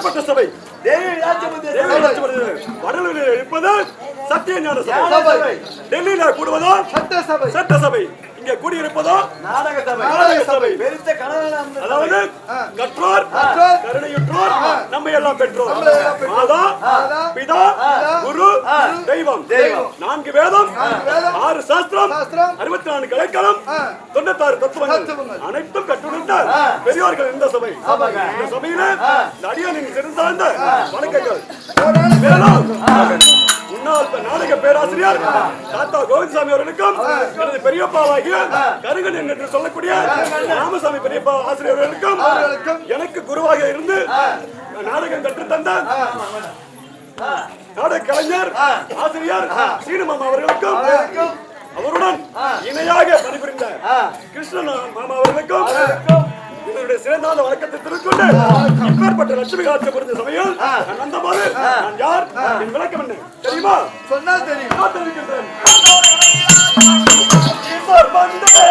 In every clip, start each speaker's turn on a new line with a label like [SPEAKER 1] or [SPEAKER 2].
[SPEAKER 1] சபை.
[SPEAKER 2] தேவி ராஜபுத்திர
[SPEAKER 1] வடலூரில் இருப்பது சத்திய ஞான சபை.
[SPEAKER 2] சபை.
[SPEAKER 1] டெல்லியில கூடுவதோ
[SPEAKER 3] சட்டசபை
[SPEAKER 1] சட்ட சபை. இங்க கூடியிருப்பதோ
[SPEAKER 2] நாடக சபை
[SPEAKER 1] நாடக சபை.
[SPEAKER 2] பெருத்த கணவன்
[SPEAKER 1] அதாவது கற்றோர் கருணையுற்றோர் நம்ம எல்லாம் பெற்றோர். மாதா பிதா குரு தெய்வம்.
[SPEAKER 2] தெய்வம்.
[SPEAKER 1] நான்கு வேதம் ஆறு சாஸ்திரம் அறுபத்தி நான்கு கலைக்களம்
[SPEAKER 3] ஆ.
[SPEAKER 1] தொண்ணூத்தாறு தத்துவங்கள். அனைத்தும் கற்றுணர்ந்த பெரியோர்கள் இந்த சபை. இந்த சபையில இந்த அடியானின் சிறந்தாழ்ந்த வணக்கங்கள். மேலும் முன்னாள் நாடக பேராசிரியர் தாத்தா கோவிந்தசாமி அவர்களுக்கும் எனது பெரியப்பாவாகிய கருகன் என்று சொல்லக்கூடிய ராமசாமி பெரியப்பா ஆசிரியர்களுக்கும் எனக்கு குருவாக இருந்து நாடகம் கற்றுத்தந்த நாடக கலைஞர் ஆசிரியர் சீனு மாமா அவர்களுக்கும் அவருடன் இணையாக பணிபுரிந்த கிருஷ்ணன் மாமா அவர்களுக்கும். என்னுடைய சிறந்தாந்த வழக்கத்தை திருக்கொண்டு இப்பேற்பட்ட லட்சுமி காட்சி புரிந்த சமயம் நான் வந்தபோது நான் யார்? என் விளக்கம் என்ன? தெரியுமா?
[SPEAKER 3] சொன்னா தெரியும்.
[SPEAKER 1] தெரிவிக்கின்றேன். வந்தேன்.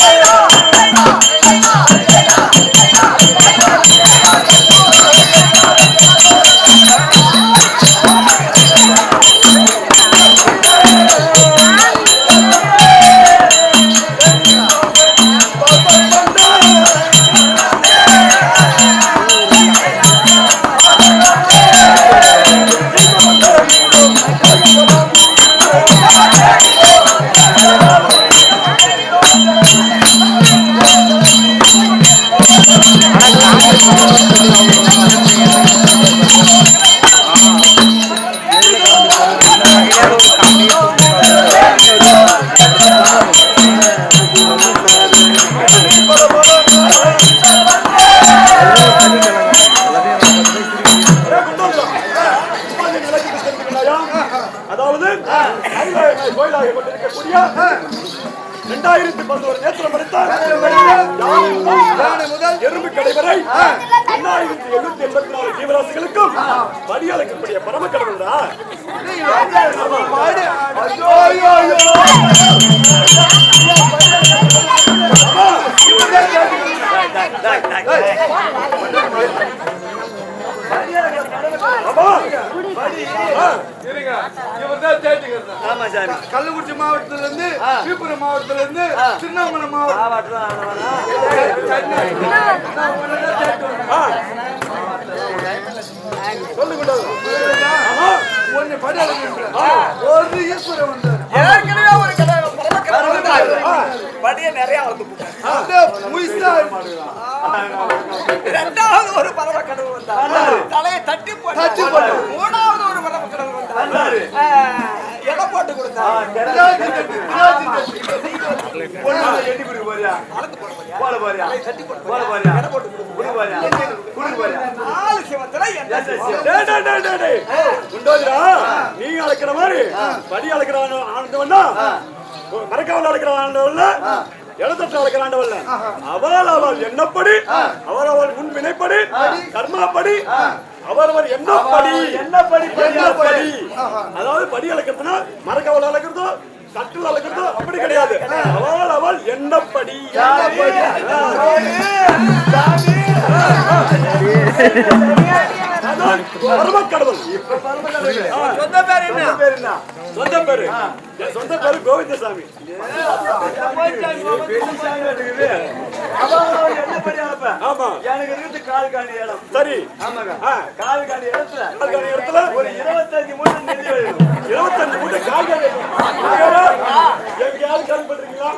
[SPEAKER 1] ஆமா
[SPEAKER 2] சாமி
[SPEAKER 3] கள்ளக்குறிச்சி மாவட்டத்துல இருந்து விழுப்புரம் மாவட்டத்துல இருந்து திருவண்ணாமலை மாவட்டம்
[SPEAKER 2] மாவட்டம் ஆனவனா?
[SPEAKER 3] சென்னை. திருவண்ணாமலை தான் தேடி வந்தாங்க.
[SPEAKER 1] சொல்லிக் கொண்டு ஆமா
[SPEAKER 3] ஒன்னு. ஒரு ஈஸ்வரன் வந்தார்
[SPEAKER 4] ஏற்கனவே ஒரு வந்தாரு. படிய நிறைய இரண்டாவது ஒரு பரமக்கடவு வந்தார் தலையை தட்டி போட்டார். மூணாவது ஒரு பரமக்கடவு வந்தார் ஆ, எடை போட்டு
[SPEAKER 1] நீ அழைக்கிற மாதிரி படி அழைக்கிற ஆண்டவன்னா ஆண்டவல்ல இடத்தட்டு அழைக்கிற ஆண்டவல்ல அவள் அவள் என்னப்படி அவள் அவள் முன் வினைப்படி கர்மாப்படி அவரவர் என்னப்படி
[SPEAKER 2] என்னப்படி
[SPEAKER 1] என்னப்படி அதாவது படி அழைக்கிறதுனா மரக்காவல் அழைக்கிறதோ தட்டில் அழைக்கிறதோ அப்படி கிடையாது அவள் அவள் என்னப்படி அதான் பரமக்கடவுள்.
[SPEAKER 4] சொந்த பேர் என்ன?
[SPEAKER 2] பேர் என்ன
[SPEAKER 1] சொந்த பேரு. சொந்த பேரு கோவிந்தசாமி.
[SPEAKER 2] எனக்கு இருக்குது கால் காணி இடம்
[SPEAKER 1] சரி.
[SPEAKER 2] கால் காணி இடத்துல.
[SPEAKER 1] கால் காணி இடத்துல
[SPEAKER 2] ஒரு இருபத்தஞ்சு மூட்டை
[SPEAKER 1] இருபத்தஞ்சு மூட்டை கால் எங்கேயாவது கேள்விப்பட்டிருக்கீங்களா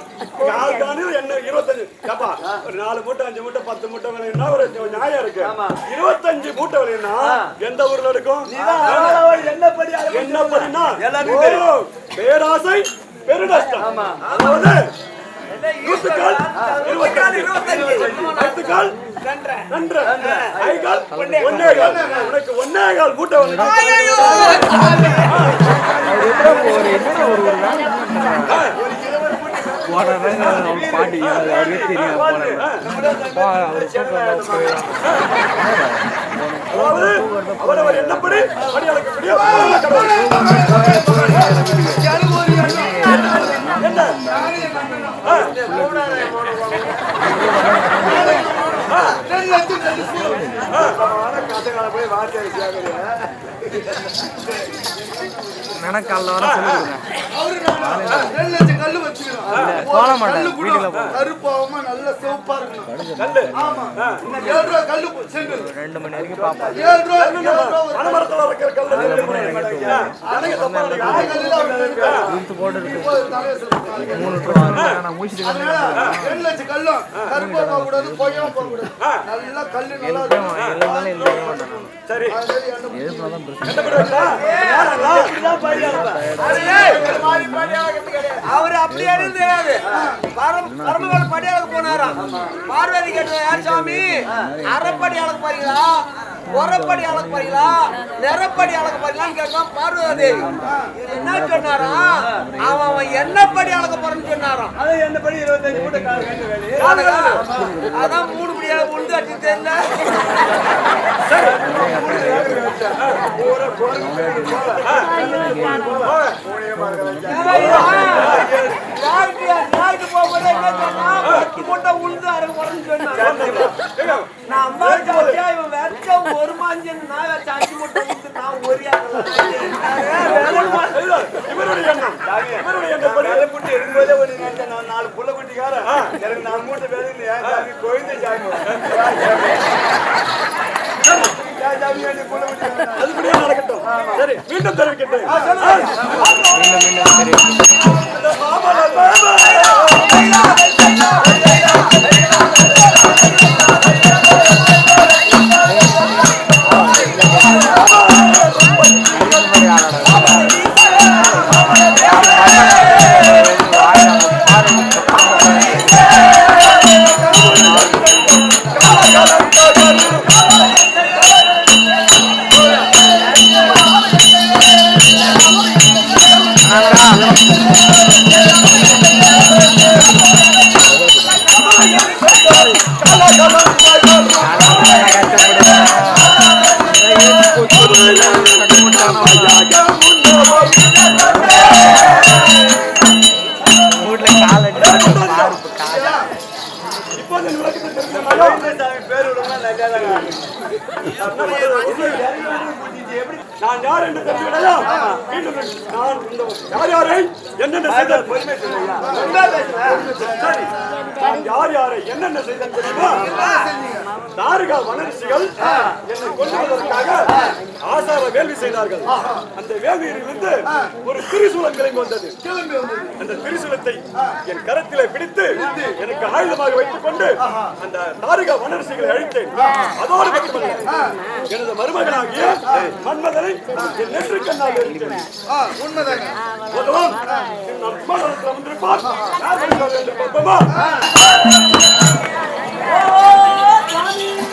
[SPEAKER 1] கால் காணி என்ன இருபத்தஞ்சு ஏப்பா ஒரு நாலு மூட்டை அஞ்சு மூட்டை பத்து மூட்டை விளையும்னா ஒரு நியாயம் இருக்கு.
[SPEAKER 2] ஆமா.
[SPEAKER 1] இருபத்தஞ்சு மூட்டை விளையும்னா எந்த ஊர்ல இருக்கும்?
[SPEAKER 2] என்ன படி
[SPEAKER 1] என்ன பண்ணினா
[SPEAKER 2] எல்லாருக்கும்.
[SPEAKER 1] பேராசை பெருநஷ்டம்.
[SPEAKER 2] ஆமா.
[SPEAKER 1] அதாவது நூத்துக்கால் இருபத்தஞ்சு
[SPEAKER 4] இருபத்தஞ்சு.
[SPEAKER 1] பத்துக்கால்
[SPEAKER 4] நன்றி.
[SPEAKER 1] நன்று. ஐகால் ஒன்னே கால். உனக்கு ஒன்னே கால் மூட்டை வந்து!
[SPEAKER 5] போனதாங்க அவங்க பாட்டி அவருக்கு தெரியும்
[SPEAKER 2] போய் வார்த்தை
[SPEAKER 5] வர சொல்லி கொடுங்க
[SPEAKER 3] அவரு நானா? ரெண்டு லட்சம் கல்லு வச்சுக்கணும்.
[SPEAKER 5] போட மாட்டேன்.
[SPEAKER 3] கல்லு கூட
[SPEAKER 5] வீட்டுல போடு.
[SPEAKER 3] கருப்பாகாம நல்ல சிவப்பா இருக்கணும்.
[SPEAKER 1] கல்லு
[SPEAKER 3] ஆமா. ஏழு ரூபா கல்லு போ- செங்கல்.
[SPEAKER 5] ரெண்டு மணி வரைக்கும் பாப்பேன்
[SPEAKER 3] ஏழு ரூபா, ஏழு ரூபா ஒரு
[SPEAKER 1] பனைமரத்துல இருக்கிற கல்லு எனக்கு தப்பா நினைக்காத.
[SPEAKER 3] காய் கல்லுல அப்படி இருக்கு.
[SPEAKER 5] இழுத்து போட்டு இருக்கு
[SPEAKER 3] இப்போ தலையை சொல்லுங்க.
[SPEAKER 5] மூணு டு ஆறு நான் முடிச்சுட்டு
[SPEAKER 3] அதனால ரெண்டு லட்சம் கல்லும் கருப்பா போக கூடாது பொய்யாம போக கூடாது நல்லா கல்லு நல்லா இருக்கணும்.
[SPEAKER 5] எல்லாமே எழுத மாட்டேன்
[SPEAKER 1] சரி
[SPEAKER 3] அது மாதிரி எண்ணெய்
[SPEAKER 5] எழுதுனாதான் பிரச்சனை
[SPEAKER 1] என்ன பண்ணுவீங்களா? யாரெல்லாம்?
[SPEAKER 4] அவரு அப்படி எழுந்து தெரியாது பரமகள் படியாளுக்கு போனாராம். பார்வதி கேட்ட யார் சாமி அரைப்படி அளக்க போறீங்களா? உரப்படி அளக்க போறீங்களா? நிறப்படி அளக்க போறீங்களான்னு கேட்டான் பார்வதி. தேவி இவர் என்ன சொன்னாராம்? அவன் அவன் என்ன படி? அளக்க போறேன்னு சொன்னாராம்? அதான் மூணு படி அளவு உண்டு அடிச்சு தெரியல யாருக்கு போகும்போது பத்து மூட்டை உளுந்து சொன்னான் நான் அம்மா சாப்பிட்டியா இவன் வெச்ச ஒரு மாஞ்சன் நான் வச்ச அஞ்சு மூட்டை உளுந்து நான் ஒரு
[SPEAKER 1] இல்ல, இவருடைய எண்ணம் இவருடைய எண்ணம் படி
[SPEAKER 2] வேலை குட்டி இருக்கும்போதே ஒரு நினைச்சேன் நான் நாலு புள்ள குட்டிக்காரன் எனக்கு நாலு மூட்டை வேலை இல்லை ஏன் சாமி
[SPEAKER 1] அதுபடியே நடக்கட்டும் சரி மீண்டும் தெரிவிக்கின்றேன். நான் யார் என்று தெரிவிக்கலையா நான் யார் யாரை என்னென்ன செய்தார் நான் யார் யாரை என்னென்ன செய்தேன் தெரியுமா தாரிகா வனரிஷிகள் என்னை கொல்லுவதற்காக ஆசார வேள்வி செய்தார்கள். அந்த வேள்வியிலிருந்து ஒரு திரிசூலம் கிளம்பி வந்தது.
[SPEAKER 3] கிளம்பி வந்தது.
[SPEAKER 1] அந்த திரிசூலத்தை என் கரத்திலே பிடித்து எனக்கு ஆயுதமாக வைத்துக் கொண்டு அந்த தாரிகா வனரிஷிகளை அழித்தேன். அதோடு மட்டுமல்ல எனது மருமகனாகிய மன்மதனை என் நெற்றி கண்ணால் எரித்தேன்
[SPEAKER 3] ஆ, உண்மைதாங்க.
[SPEAKER 1] போதும் என் அம்மாவிடத்தில் வந்திருப்பார் பார்ப்போமா? அப்பா,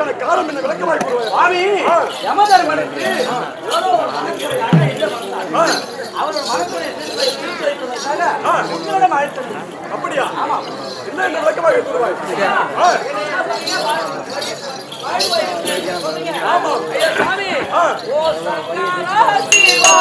[SPEAKER 1] வந்ததற்கான காரணம் என்ன விளக்கமாய்
[SPEAKER 6] சுவாமி. யமதர்மனுக்கு. அவரோட வைப்பதற்காக உங்களிடம் அழைத்தது
[SPEAKER 1] அப்படியா? என்ன என்ன விளக்கமாக கூறுவாய். ஆமா.
[SPEAKER 6] ஓ சங்கரா சிவா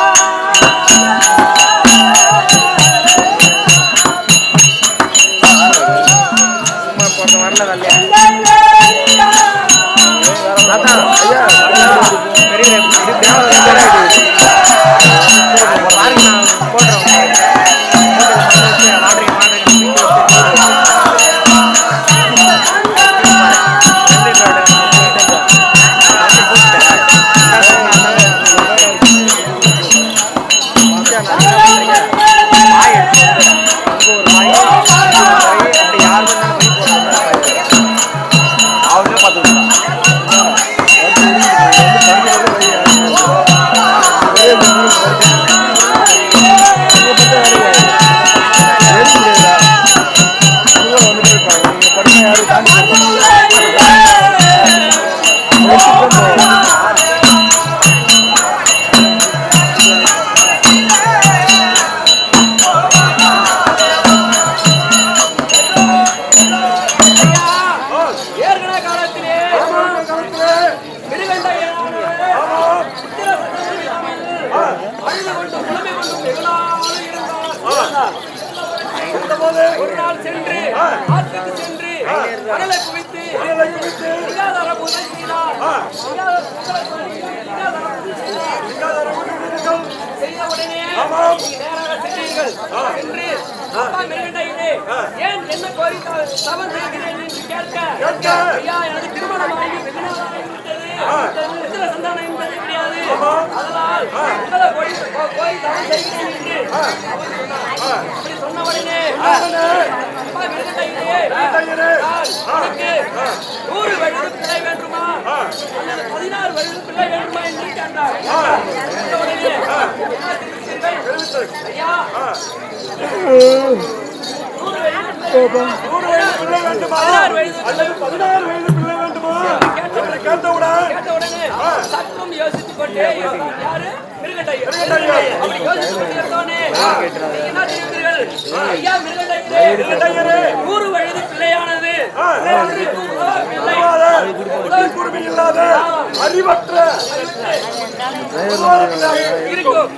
[SPEAKER 6] கேட்க. ஐயா எனக்கு வெகுநாளாகி விட்டது. புத்திர சந்தானம் என்பது கிடையாது. அதனால் உங்களை கோ- கோரி தவம் செய்கிறேன் என்று. அப்படி சொன்ன உடனே அப்பா நான் உனக்கு நூறு வயது பிள்ளை வேண்டுமா? அல்லது பதினாறு வயது பிள்ளை வேண்டுமா என்று கேட்டார். கேட்ட உடனே? ஐயா. சற்றும் யோசித்துக் கொண்டே யாரு நூறு வயது பிள்ளையானது.
[SPEAKER 1] இல்லாத அறிவற்ற.
[SPEAKER 6] இருக்கும்.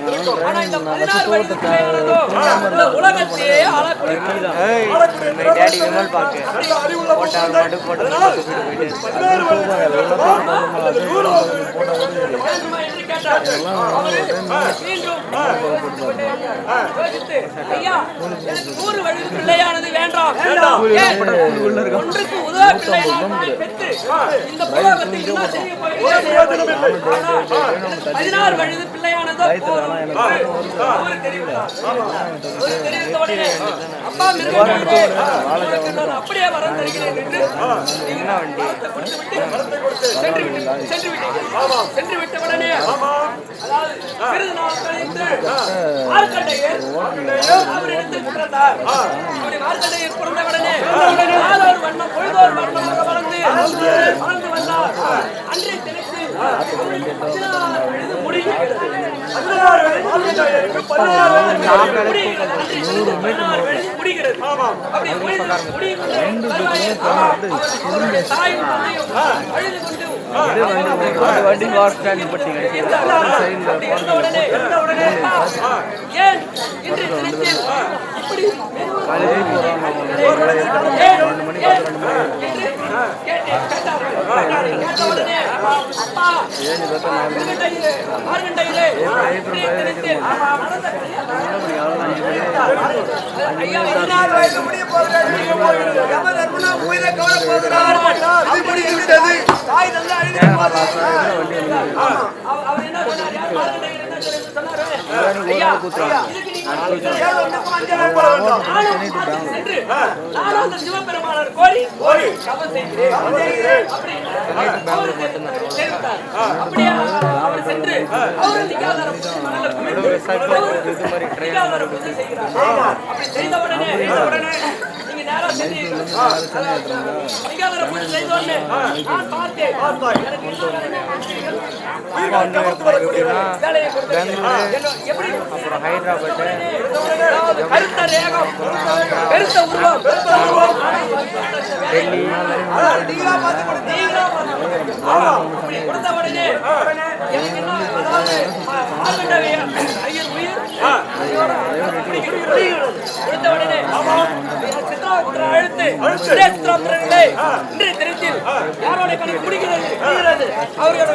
[SPEAKER 6] ஆனா இந்த பதினாறு வயது பிள்ளையானதோ இந்த உலகத்தையே ஆளக்கூடிய
[SPEAKER 1] ஆளக்கூடிய
[SPEAKER 5] டேடி விமல் பாக்கு
[SPEAKER 1] நல்ல அறிவுள்ள
[SPEAKER 5] போட்டால்
[SPEAKER 1] புத்தகங்கள்.
[SPEAKER 6] பிள்ளையானது வேண்டாம் ஒன்றுக்கு உதவ பெற்று இந்த என்ன செய்ய பதினாறு வயது பிள்ளையானதோ போதும் தெரிவித்த உடனே, அப்பா அப்படியே வரம் தருகிறேன் என்று சென்று விட்டு சென்று விட்டு சென்று விட்ட உடனே அதாவது முடிகிறது. அப்படி முடியும் அழுது கொண்டு
[SPEAKER 5] வண்டி வார் ஸ்டாண்ட் பட்டி
[SPEAKER 6] அவர் என்ன பண்ணார் யார் மார்க்கண்டையர் கோரி செய்கிறேன் அப்படியே அவர் சென்று அவர் பூஜை செய்கிறார் அப்படி செய்த உடனே உடனே அதிகாரம் பார்த்தேன்.
[SPEAKER 5] பெங்களூரு அப்புறம் ஹைதராபாத்து டெல்லி.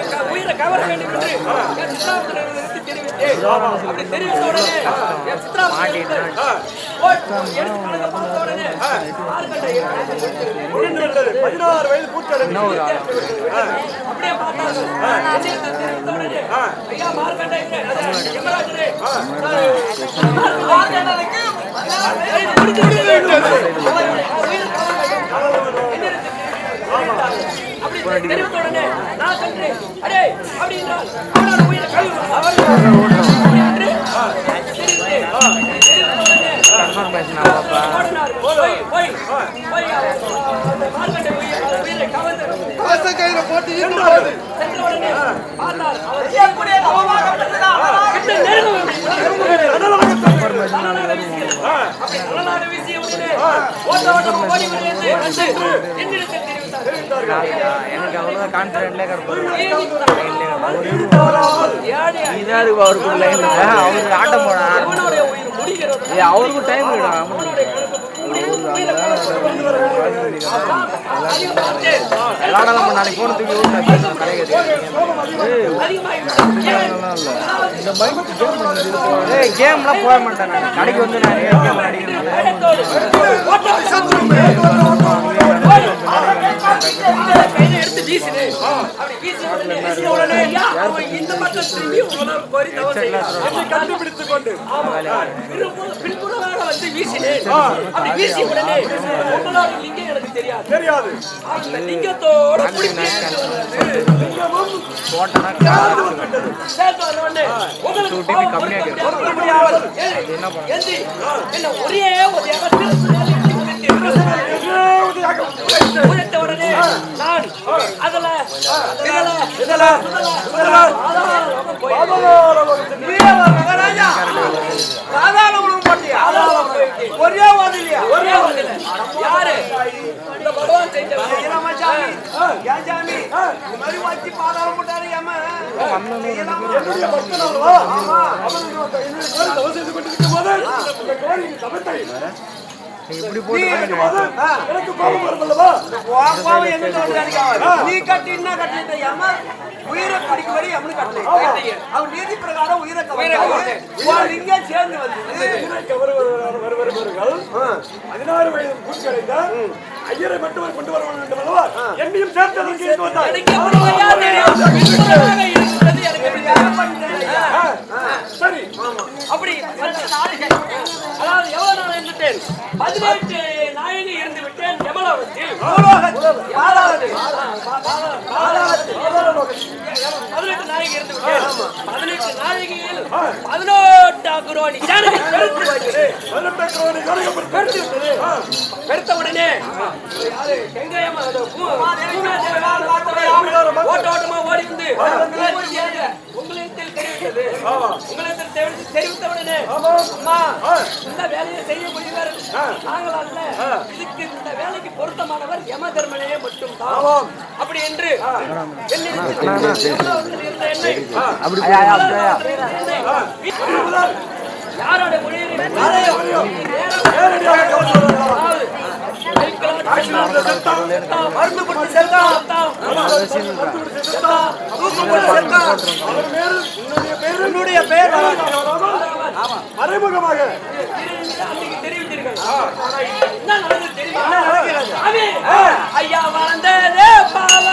[SPEAKER 6] க- உயிரை கவர வேண்டும் என்று
[SPEAKER 1] பதினாறு வயது பூச்சடைந்து
[SPEAKER 6] அப்படியே ஐயா மார்க்கண்டே அப்படி தெரிவித்த உடனே நான் அடே உயிரை கழுவு அவர் கவர்ந்து
[SPEAKER 3] காசை கையில போட்டு.
[SPEAKER 6] அவர்
[SPEAKER 5] எனக்கு அவ்வளோதான் கான்ஃபிடென்ட்லேயே கிடப்பாரு
[SPEAKER 6] ஏழை
[SPEAKER 5] இதாவது அவருக்கு லைன் அவருக்கு ஆட்டம் போனா
[SPEAKER 6] எவனுடைய
[SPEAKER 5] அவருக்கும் டைம் விடும்
[SPEAKER 6] அவனுடைய
[SPEAKER 5] நாளைக்கு போன தூக்கி கிடையாது கேம்லாம் போக மாட்டேன் நான். கடைக்கு வந்து நான் கேம் அடிக்கிறேன்
[SPEAKER 6] வீசுது. அப்படி வீசின உடனே, வீசின உடனே, ஐயா, அவன் இந்த பக்கம் திரும்பி உங்களை கோரி தவம் செய்கிறான்.
[SPEAKER 1] என்னை கண்டுபிடித்துக் கொண்டு
[SPEAKER 6] ஆமா. பின்புற- பின்புறமாக வந்து வீசினேன். அப்படி வீசிய உடனே, உங்களோட லிங்கம் எனக்கு தெரியாது.
[SPEAKER 1] தெரியாது
[SPEAKER 6] அந்த லிங்கத்தோட பிடிச்சி
[SPEAKER 5] போட்டனா
[SPEAKER 6] சேர்த்து வந்த உடனே, உங்களுக்கு
[SPEAKER 5] TP
[SPEAKER 6] கோபம்
[SPEAKER 5] கம்மியா
[SPEAKER 6] பொறுக்க
[SPEAKER 5] கேட்கும்.
[SPEAKER 6] பொறுக்க முடியாமல், ஏய், எந்தி, என்ன ஒரே ஒரு இடத்தில் உடனே நான்
[SPEAKER 4] ஒரே வாதிலையா
[SPEAKER 6] யாரு இந்த பகவான்
[SPEAKER 4] மாதிரி பாதாளம் போட்டாரு ஏமா
[SPEAKER 1] என்னுடைய பக்தன் செய்து போது இந்த கோரி தவத்தை
[SPEAKER 5] இப்படி போட்டு
[SPEAKER 1] எனக்கு கோபம்
[SPEAKER 4] நீ கட்டினா கட்டிட்ட ஏமா உயிரை படிக்கும்படி அவனு கட்டலை அவன் நீதி பிரகாரம் உயிரை இங்கே சேர்ந்து வந்து.
[SPEAKER 1] வருவர்கள் பதினாறு வயது பூச்சடைந்த ஐயரை மட்டும் கொண்டு வர வேண்டும் அல்லவா என்னையும் சேர்த்து? சரி.
[SPEAKER 6] அப்படி. அதாவது எவ்வளவு இருந்துட்டேன் பதினெட்டு நாயகி இருந்து விட்டேன். பதினெட்டு நாயகி இருந்து விட்டேன். பதினெட்டு நாயகியில் பதினோட்டாம் குரோனி ஜனகி. பெருத்து உடனே பார்த்தவரை ஓட்ட ஓட்டமா ஓடி வந்து தெரிவித்தது. உங்களிடத்தில் தெரிவித்து- உடனே அம்மா இந்த வேலையை செய்ய முடியவர் நாங்கள் அல்ல இதுக்கு இந்த வேலைக்கு பொருத்தமானவர் யம தர்மனே மட்டும் தான் அப்படி என்று யாரோட மொழியை என்னுடைய பெயர்
[SPEAKER 1] மறைமுகமாக.
[SPEAKER 6] தெரிவித்தீர்கள். ஐயா வளர்ந்ததே பாலா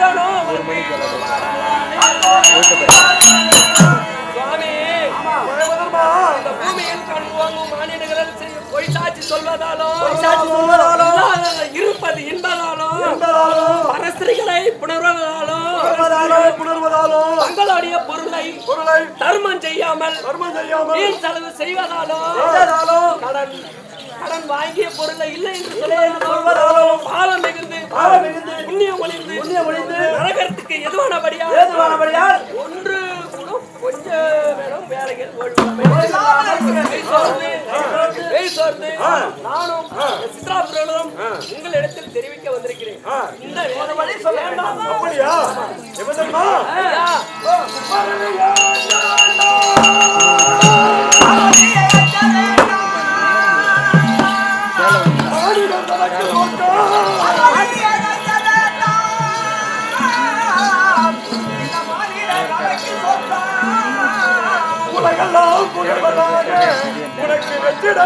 [SPEAKER 6] ஒரு சுவாமி இந்த சொல்வதாலோ இருப்பது என்பதாலோ பரஸ்திரிகளை புணர்வதாலோ
[SPEAKER 1] புணர்வதாலோ
[SPEAKER 6] தங்களுடைய பொருளை
[SPEAKER 1] பொருளை
[SPEAKER 6] தர்மம் செய்யாமல்
[SPEAKER 1] தர்மம் செய்யாமல்
[SPEAKER 6] செலவு செய்வதாலோ கடன் கடன் வாங்கிய பொருளை இல்லை என்று சொல்வதாலோ பாவம் மிகுந்து பாவம் மிகுந்து புண்ணியம் ஒளிந்து புண்ணியம் ஒளிந்து நரகத்துக்கு எதுவானபடியா எதுவானபடியால் ஒன்று கூட கொஞ்சம் வேணும் வேலைகள் நானும் சித்ராபுரம் உங்களிடத்தில் தெரிவிக்க வந்திருக்கிறேன். இந்த வேதவழி சொல்ல வேண்டாம்
[SPEAKER 1] அப்படியா? எவதம்மா உனக்கு வெற்றிட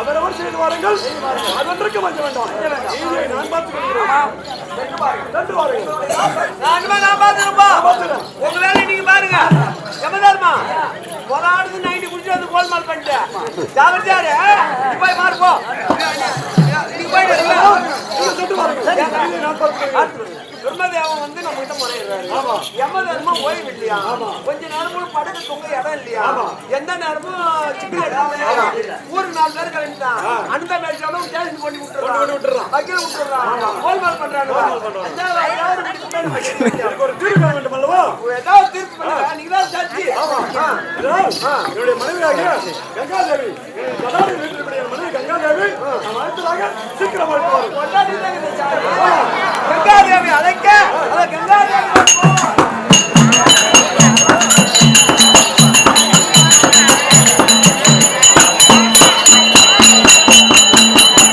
[SPEAKER 1] அவரவர் செய்து வாருங்கள். அதொன்றுக்கு மஞ்ச வேண்டாம். நீதியை நான் பார்த்துக் கொள்கிறேன். சென்று வாருங்கள்.
[SPEAKER 4] நான் பார்த்துருப்பா
[SPEAKER 1] பார்த்துக்கிறேன்.
[SPEAKER 4] உங்க வேலையை நீங்க பாருங்க. எமதாருமா ஒரு ஆளுக்கு நைட்டு குடிச்சு வந்து கோல்மால் பண்ணிட்டேன். ஜாகிரதையாரு நீ போய் மாறுப்போ நீங்க போயிட்டு
[SPEAKER 1] நான் பார்த்துக் கொள்கிறேன்
[SPEAKER 4] பிரம்மதேவன் வந்து நம்ம கிட்ட முறையிடுறாரு யமதர்மா ஓய்வு இல்லையா கொஞ்ச நேரமும் படுக்க தூங்க இடம் இல்லையா? எந்த நேரமும் சிக்கல் எடுக்காம ஊரு நாலு பேர் கிளம்பிட்டான் அந்த மேட்சாலும் ஸ்டேஷன் பண்ணி விட்டுறான் வக்கீல விட்டுறான் கோல்மால் பண்றாங்க.
[SPEAKER 1] எனக்கு ஒரு காண வேண்டும் அல்லவா
[SPEAKER 4] ஏதாவது தீர்ப்பு பண்ணுங்க நீங்க தான்
[SPEAKER 1] இதனால் என்னுடைய மனைவியாகிய கங்காதேவி என் மனைவி கங்காதேவி அடுத்ததாக சீக்கிரம் வாருங்கள்.
[SPEAKER 4] கங்காதேவி அழைக்க அத கங்காதேவி